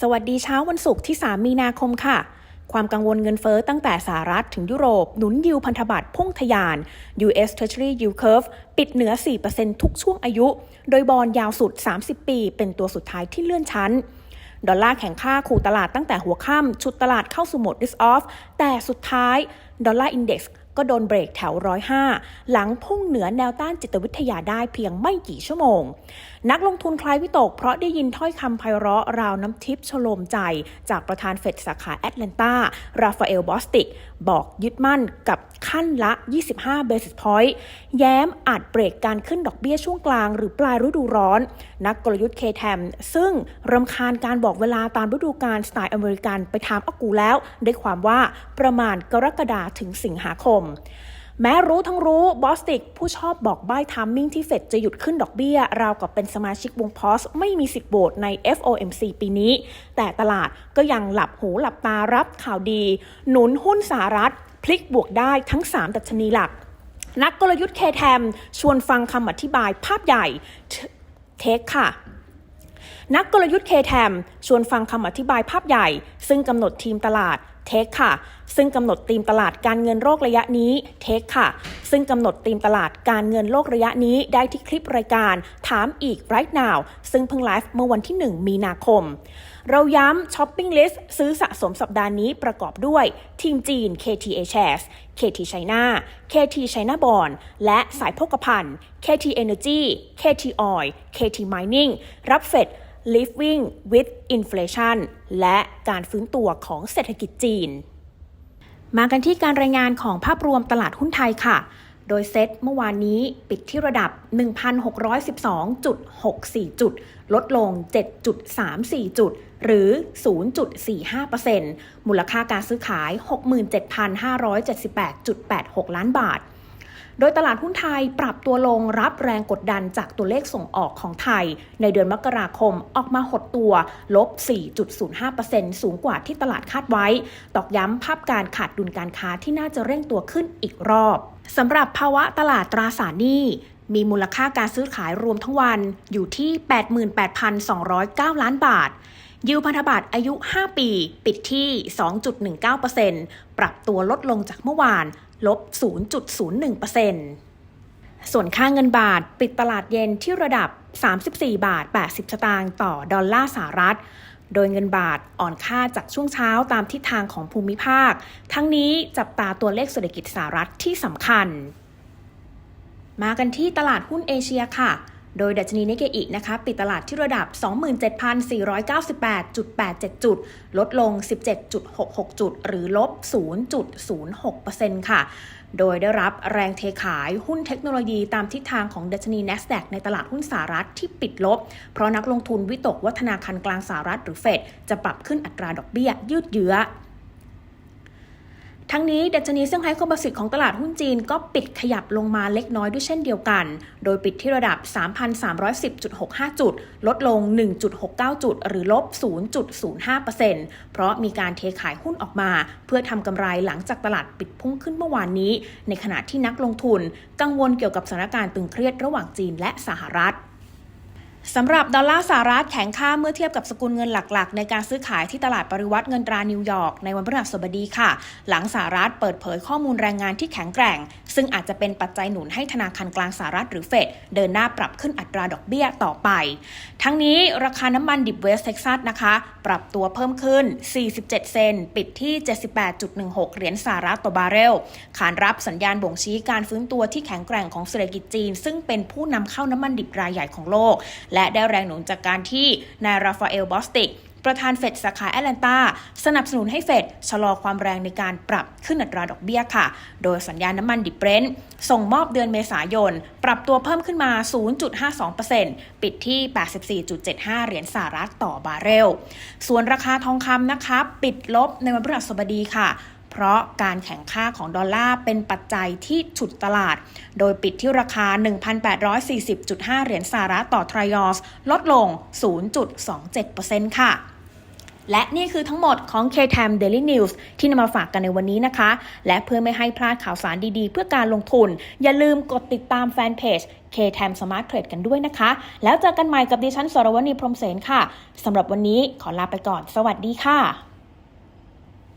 สวัสดีเช้าวันศุกร์ที่ 3 มีนาคมค่ะ ความกังวลเงินเฟอ้อตั้งแต่สหรัฐถึงยุโรป หนุนยิวพันธบัตรพุ่งทะยาน US Treasury Yield Curve ปิดเหนือ 4%ทุกช่วงอายุ โดยบอลยาวสุด 30 ปี เป็นตัวสุดท้ายที่เลื่อนชั้น ดอลลาร์แข็งค่าขู่ตลาดตั้งแต่หัวค่ำชุดตลาดเข้าสู่โหมด risk off แต่สุดท้าย ดอลลาร์อินเด็กซ์ ก็โดนเบรกแถว105หลังพุ่งเหนือแนวต้านจิตวิทยาได้เพียงไม่กี่ชั่วโมง นักลงทุนคลายวิตก เพราะได้ยินถ้อยคำไพเราะราวน้ำทิพย์ชโลมใจ จากประธานเฟดสาขาแอตแลนตาราฟาเอลบอสติกบอกยึดมั่นกับขั้นละ 25 basis point แย้มอาจเบรกการขึ้นดอกเบี้ยช่วงกลางหรือปลายฤดูร้อน นักกลยุทธ์เคแทมซึ่งรำคาญการบอกเวลาตามฤดูกาลสไตล์อเมริกันไปถามอากูแล้ว ได้ความว่าประมาณกรกฎาถึงสิงหาคม แม้รู้ทั้งรู้บอสติกผู้ชอบบอกใบ้ทามมิ่งที่เฟดจะหยุดขึ้นดอกเบี้ย ราวกับเป็นสมาชิกวงพอสไม่มีสิทธิ์โหวตใน FOMC ปีนี้ แต่ตลาดก็ยังหลับหูหลับตารับข่าวดี หนุนหุ้นสหรัฐ พลิกบวกได้ทั้ง 3 ดัชนีหลัก นักกลยุทธ์เคแทมชวนฟังคำอธิบายภาพใหญ่เทคค่ะ นักกลยุทธ์เคแทมชวนฟังคำอธิบายภาพใหญ่ ซึ่งกำหนดทีมตลาดเทคค่ะ ซึ่งกำหนดธีมตลาดการเงินโลกระยะนี้เทคค่ะ ซึ่งกำหนดธีมตลาดการเงินโลกระยะนี้ได้ที่คลิปรายการถามอีก right now ซึ่งเพิ่งไลฟ์เมื่อวันที่ 1 มีนาคม เราย้ำช้อปปิ้งลิสต์ซื้อสะสมสัปดาห์นี้ประกอบด้วย ทีมจีน KTA Shares KT China KT China Bond และสายโภคภัณฑ์ KT Energy KT Oil KT Mining รับเฟด Living with Inflation และการฟื้นตัวของเศรษฐกิจจีน มากันที่การรายงานของภาพรวมตลาดหุ้นไทยค่ะ โดยเซ็ตเมื่อวานนี้ปิดที่ระดับ 1,612.64 จุด ลดลง 7.34 จุด หรือ 0.45%มูลค่าการซื้อขาย 67,578.86 ล้านบาทโดยตลาดหุ้นไทยปรับตัวลงรับแรงกดดันจากตัวเลขส่งออกของไทย ในเดือนมกราคมออกมาหดตัว ลบ 4.05%สูงกว่าที่ตลาดคาดไว้ ตอกย้ำภาพการขาดดุลการค้าที่น่าจะเร่งตัวขึ้นอีกรอบ สำหรับภาวะตลาดตราสารหนี้ มีมูลค่าการซื้อขายรวมทั้งวันอยู่ที่ 88,209 ล้านบาท ยิวพันธบัตรอายุ 5 ปี ปิดที่ 2.19%ปรับตัวลดลงจากเมื่อวาน ลบ 0.01%ส่วนค่าเงินบาทปิดตลาดเย็นที่ระดับ 34 บาท 80 สตางค์ต่อดอลลาร์สหรัฐ โดยเงินบาทอ่อนค่าจากช่วงเช้าตามทิศทางของภูมิภาค ทั้งนี้จับตาตัวเลขเศรษฐกิจสหรัฐที่สำคัญ มากันที่ตลาดหุ้นเอเชียค่ะ โดยดัชนีนิเกอินะคะ ปิดตลาดที่ระดับ 27,498.87 จุด ลดลง 17.66 จุด หรือลบ 0.06%ค่ะ โดยได้รับแรงเทขายหุ้นเทคโนโลยีตามทิศทางของดัชนี NASDAQ ในตลาดหุ้นสหรัฐที่ปิดลบ เพราะนักลงทุนวิตกวัฒนาคารกลางสหรัฐหรือเฟดจะปรับขึ้นอัตราดอกเบี้ยยืดเยื้อ ทั้งนี้ดัชนีเซี่ยงไฮ้คอมโพสิตของตลาดหุ้นจีนก็ปิดขยับลงมาเล็กน้อยด้วยเช่นเดียวกัน โดยปิดที่ระดับ 3,310.65 จุด ลดลง 1.69 จุด หรือลบ 0.05%เพราะมีการเทขายหุ้นออกมา เพื่อทำกำไรหลังจากตลาดปิดพุ่งขึ้นเมื่อวานนี้ ในขณะที่นักลงทุน กังวลเกี่ยวกับสถานการณ์ตึงเครียดระหว่างจีนและสหรัฐ สำหรับดอลลาร์สหรัฐแข็งค่าเมื่อเทียบกับสกุลเงินหลักๆ ในการซื้อขายที่ตลาดปริวัติเงินตรานิวยอร์กในวันพฤหัสบดีค่ะ หลังสหรัฐเปิดเผยข้อมูลแรงงานที่แข็งแกร่ง ซึ่งอาจจะเป็นปัจจัยหนุนให้ธนาคารกลางสหรัฐหรือเฟดเดินหน้าปรับขึ้นอัตราดอกเบี้ยต่อไป ทั้งนี้ราคาน้ำมันดิบเวสเท็กซัสนะคะ ปรับตัวเพิ่มขึ้น 47 เซนปิดที่ 78.16 เหรียญสหรัฐต่อบาร์เรลขานรับสัญญาณบ่งชี้การฟื้นตัวที่แข็งแกร่งของเศรษฐกิจจีน ซึ่งเป็นผู้นำเข้าน้ำมันดิบรายใหญ่ของโลก และได้แรงหนุนจากการที่นายราฟาเอลบอสติกประธานเฟดสาขาแอตแลนตาสนับสนุนให้เฟดชะลอความแรงในการปรับขึ้นอัตราดอกเบี้ยค่ะ โดยสัญญาณน้ำมันดิบเบรนท์ส่งมอบเดือนเมษายน ปรับตัวเพิ่มขึ้นมา 0.52%ปิดที่ 84.75 เหรียญสหรัฐต่อบาร์เรล ส่วนราคาทองคำนะคะ ปิดลบในวันพฤหัสบดีค่ะ เพราะการแข่งค่าของดอลลาร์เป็นปัจจัยที่ฉุดตลาด โดยปิดที่ราคา 1,840.5 เหรียญสหรัฐต่อทรายอสลดลง 0.27%ค่ะและนี่คือทั้งหมดของ KTM Daily News ที่นำมาฝากกันในวันนี้นะคะ และเพื่อไม่ให้พลาดข่าวสารดีๆ เพื่อการลงทุน อย่าลืมกดติดตามแฟนเพจ KTM Smart Trade กันด้วยนะคะ แล้วเจอกันใหม่กับดิฉันสรวณีพรมเสนค่ะสำหรับวันนี้ขอลาไปก่อน สวัสดีค่ะ